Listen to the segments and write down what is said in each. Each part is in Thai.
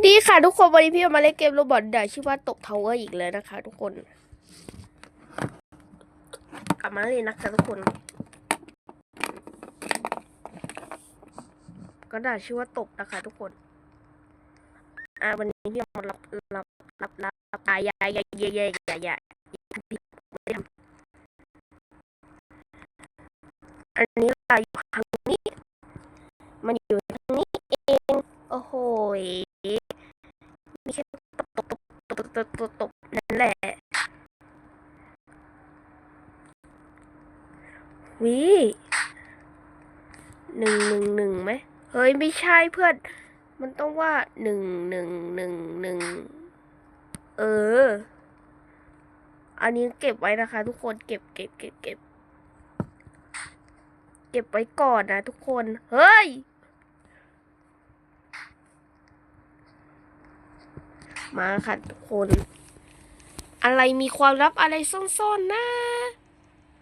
ดีค่ะทุกคนวันนี้พี่มาเล่นเกมโรบอทเดี๋ยวชื่อว่าตกทาวเวอร์อีกเลยนะคะ ทุกคน กลับมาเลยนะคะทุกคน ก็ได้ชื่อว่าตกนะคะ ทุกคน อ่าวันนี้พี่มารับรับรับรับรับอายายายายายายาอันนี้เราอยู่ทางนี้ มันอยู่ทางนี้เอง โอ้โห บตบตบตบนั่นแหละวิหนึ่งหนึ่งหนึ่งไหมเฮ้ยไม่ใช่เพื่อน มันต้องว่าหนึ่งหนึ่งหนึ่งหนึ่งเออ อันนี้เก็บไว้นะคะ ทุกคนเก็บเก็บเก็บเก็บ เก็บไว้ก่อนนะทุกคน เฮ้ย มาค่ะทุกคน อะไรมีความลับอะไรซ่อนๆนะ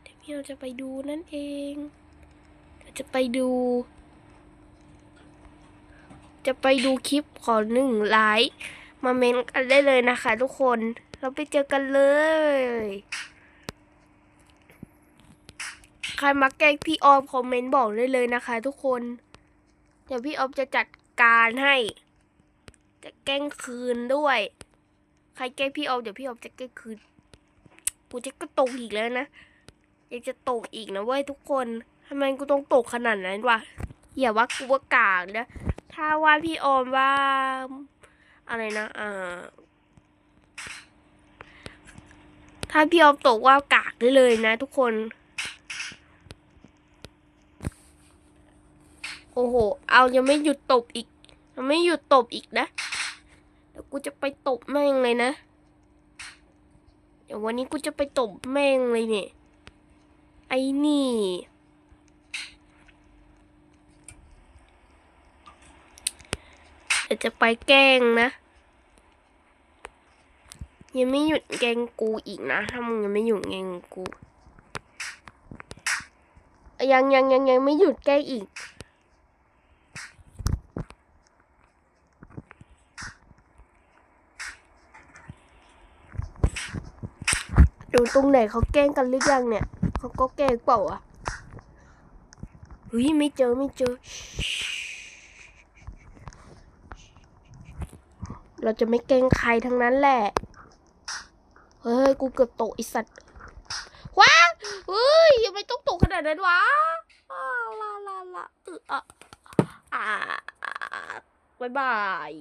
เดี๋ยวพี่เราจะไปดูนั่นเองเราจะไปดู จะไปดูคลิปขอหนึ่งไลค์มาเมนกันได้เลยนะคะทุกคนเราไปเจอกันเลย ใครมาแกล้งพี่ออมคอมเมนต์บอกได้เลยนะคะทุกคน เดี๋ยวพี่ออมจะจัดการให้ จะแกล้งคืนด้วย ใครแกล้งพี่ออมเดี๋ยวพี่ออมจะแกล้งคืน กูจะก็ตกอีกแล้วนะยังจะตกอีกนะเว้ยทุกคนทำไมกูต้องตกขนาดนั้นวะอย่าว่ากูว่ากากนะ ถ้าว่าพี่ออมว่า อะไรนะอ่าถ้าพี่ออมตกว่ากากได้เลยนะ ทุกคน โอ้โห เอายังไม่หยุดตบอีก ยังไม่หยุดตบอีกนะ เดี๋ยวกูจะไปตบแม่งเลยนะ เดี๋ยววันนี้กูจะไปตบแม่งเลยเนี่ย ไอ้นี่ เดี๋ยวจะไปแกล้งนะ ยังไม่หยุดแกล้งกูอีกนะ ถ้ามึงยังไม่หยุดแกล้งกู ยังยังยังยังไม่หยุดแกล้งอีก ดูตรงไหนเขาแกล้งกันหรือยังเนี่ยเขาก็แกล้งเปล่าอะเฮ้ยไม่เจอไม่เจอ เราจะไม่แกล้งใครทั้งนั้นแหละ เฮ้ยกูเกือบตกไอสัตว์ว้าเฮ้ยยังไม่ต้องตกขนาดนั้นวะลาลาลาอะอ่าบายบาย